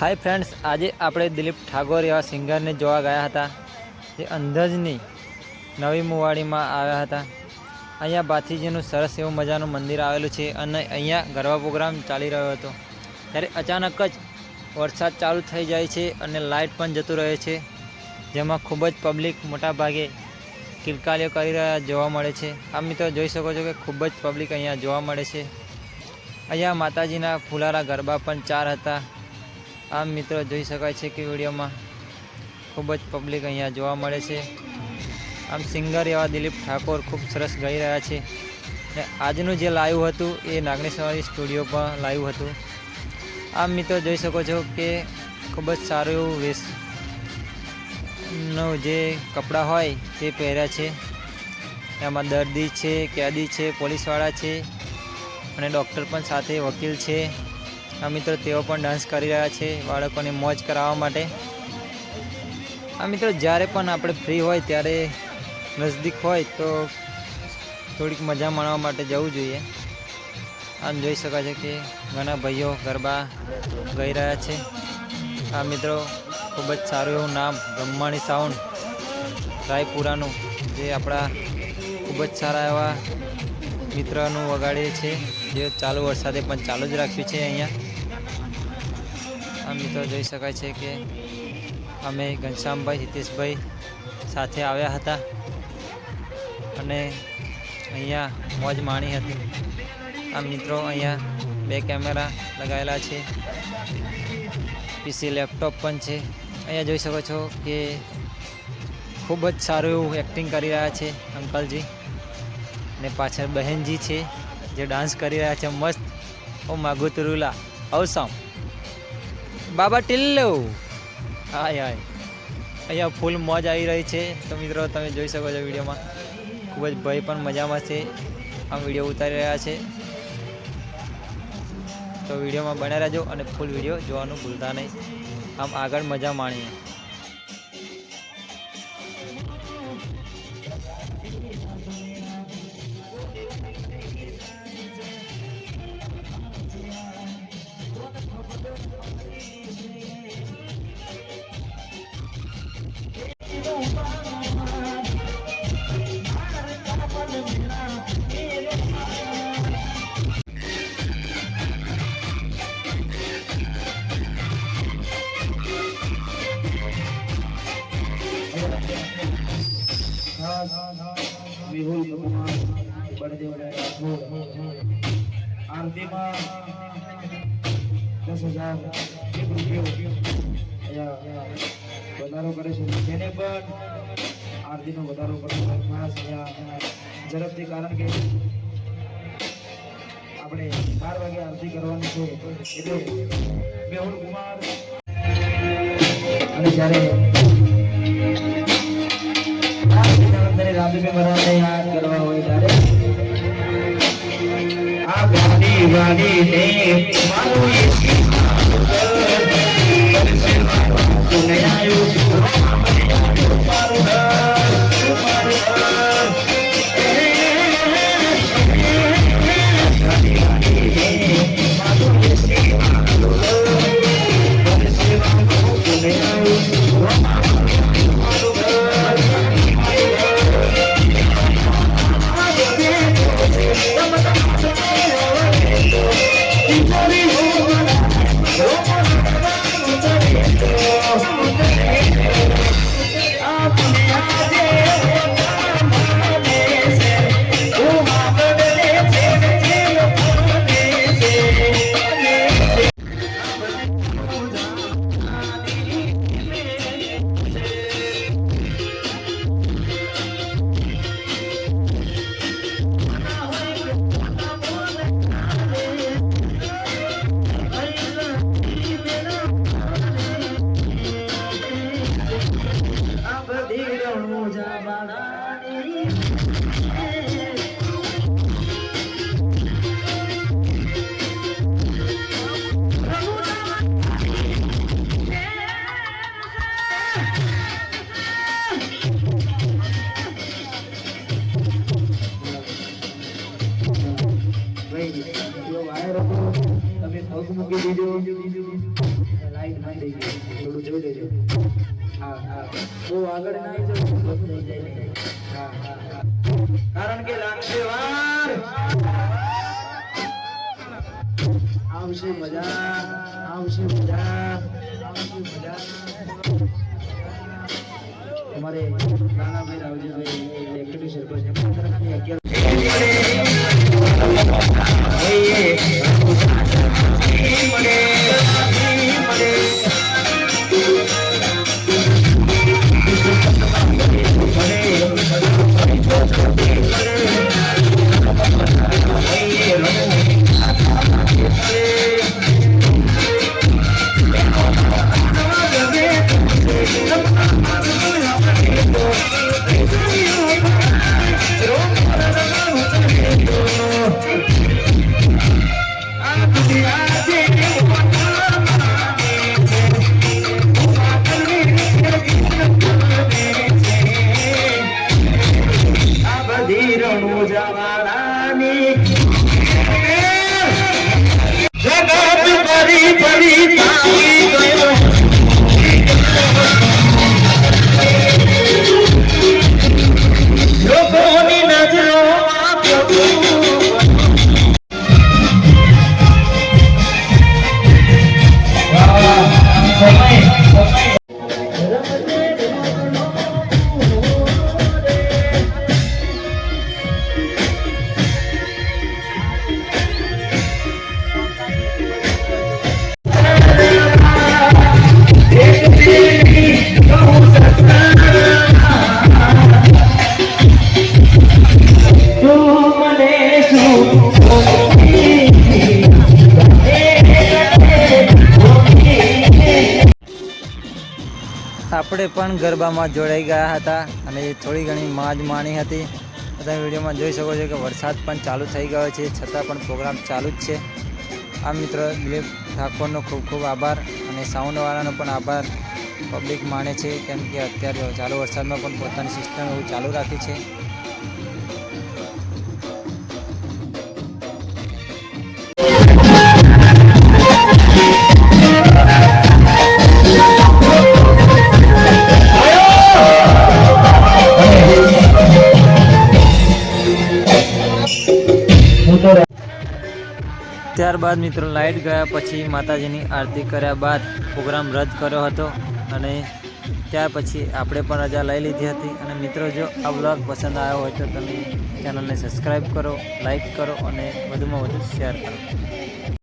Hi friends આજે આપણે દિલીપ ઠાકોર એવા સિંગરને જોવા ગયા હતા. જે અંધજની નવી મુવાડીમાં આવ્યા હતા. અહીંયા બાથીજીનું સરસ એવું મજાનું મંદિર આવેલું છે અને અહીંયા ગરબા પ્રોગ્રામ ચાલી રહ્યો હતો. ત્યારે અચાનક જ વરસાદ ચાલુ થઈ જાય છે અને લાઇટ પણ જતું રહે છે, જેમાં ખૂબ જ પબ્લિક મોટા ભાગે કિલકાલીઓ કરી રહ્યા જોવા મળે છે. આ મિત્રો જોઈ શકો છો કે ખૂબ જ પબ્લિક અહીંયા જોવા મળે છે. અહીંયા માતાજીના ફુલારા ગરબા પણ ચાર હતા. આમ મિત્રો જોઈ શકાય છે કે વિડીયોમાં ખૂબ જ પબ્લિક અહીંયા જોવા મળે છે. આમ સિંગર એવા દિલીપ ઠાકોર ખૂબ સરસ ગાઈ રહ્યા છે. ને આજનું જે લાઈવ હતું એ નાગણેશ્વરી સ્ટુડિયો પણ લાઈવ હતું. આમ મિત્રો જોઈ શકો છો કે ખૂબ જ સારું એવું વેશનું જે કપડાં હોય તે પહેર્યા છે. એમાં દર્દી છે, કેદી છે, પોલીસવાળા છે અને ડૉક્ટર પણ સાથે વકીલ છે. આ મિત્રો તેઓ પણ ડાન્સ કરી રહ્યા છે બાળકોને મોજ કરાવવા માટે. આ મિત્રો જ્યારે પણ આપણે ફ્રી હોય ત્યારે નજદીક હોય તો થોડીક મજા માણવા માટે જવું જોઈએ. આમ જોઈ શકાય છે કે ઘણા ભાઈઓ ગરબા ગઈ રહ્યા છે. આ મિત્રો ખૂબ જ સારું એવું નામ, બ્રહ્માણી સાઉન્ડ રાયપુરાનું, જે આપણા ખૂબ જ સારા એવા મિત્રનું વગાડીએ છે જે ચાલુ વરસાદે પણ ચાલુ જ રાખ્યું છે અહીંયા. આ મિત્રો જોઈ શકાય છે કે અમે ઘનશ્યામભાઈ, હિતેશભાઈ સાથે આવ્યા હતા. અને અહીંયા મોજ માણી હતી. આ મિત્રો અહીંયા બે કેમેરા લગાવેલા છે. પીસી લેપટોપ પણ છે. અહીંયા જોઈ શકો છો કે ખૂબ જ સારું એવું એક્ટિંગ કરી રહ્યા છે અંકલજી. ને પાછળ બહેનજી છે, જે ડાન્સ કરી રહ્યા છે મસ્ત. ઓ માગુ તુરુલા અવસમ. બાબા ટિલ્લો હાય હાય. અહીંયા ફૂલ મોજ આવી રહી છે. તો મિત્રો, તમે જોઈ શકો છો વિડીયોમાં. ખૂબ જ ભાઈ પણ મજામાં છે. આમ વીડિયો ઉતારી રહ્યા છે. તો વિડીયોમાં બન્યા રહેજો અને ફૂલ વીડિયો જોવાનું ભૂલતા નહીં. આમ આગળ મજા માણીએ. આરતીમાં દસ હજાર એક રૂપિયો વધારો કરે છે તેને પણ આરતીનો વધારો કરવો ખાસ અહીંયા ઝડપથી કારણ કે આપણે બાર વાગે આરતી કરવાની છે, એટલે મેહુલ કુમાર. અને જ્યારે અંદર રામદેવ મહારાજને યાદ કરવા હોય ત્યારે આ ગાડી વાડી ને મારું તું નહીં রোজা বাড়া આવશે મજા આવશે મજા આવશે મજા. અમારે નાનાભાઈ રાવજીભાઈ ડેપ્યુટી સરપંચ. जवानी जगात परी परी આપણે પણ ગરબામાં જોડાઈ ગયા હતા અને થોડી ઘણી માજ માણી હતી. તમે વિડીયોમાં જોઈ શકો છો કે વરસાદ પણ ચાલુ થઈ ગયો છે, છતાં પણ પ્રોગ્રામ ચાલુ જ છે. આ મિત્ર દિલીપ ઠાકોરનો ખૂબ ખૂબ આભાર અને સાઉન્ડવાળાનો પણ આભાર. પબ્લિક માને છે, કેમ કે અત્યારે ચાલુ વરસાદમાં પણ પોતાની સિસ્ટમ એવું ચાલુ રાખી છે. ત્યારબાદ મિત્રો લાઇટ ગયા પછી માતાજીની આરતી કર્યા બાદ પ્રોગ્રામ રદ કર્યો હતો અને ત્યાર પછી આપણે પણ રજા લઈ લીધી હતી. અને મિત્રો જો આ બ્લોગ પસંદ આવ્યો હોય તો તમે ચેનલને સબસ્ક્રાઈબ કરો, લાઈક કરો અને વધુમાં વધુ શેર કરો.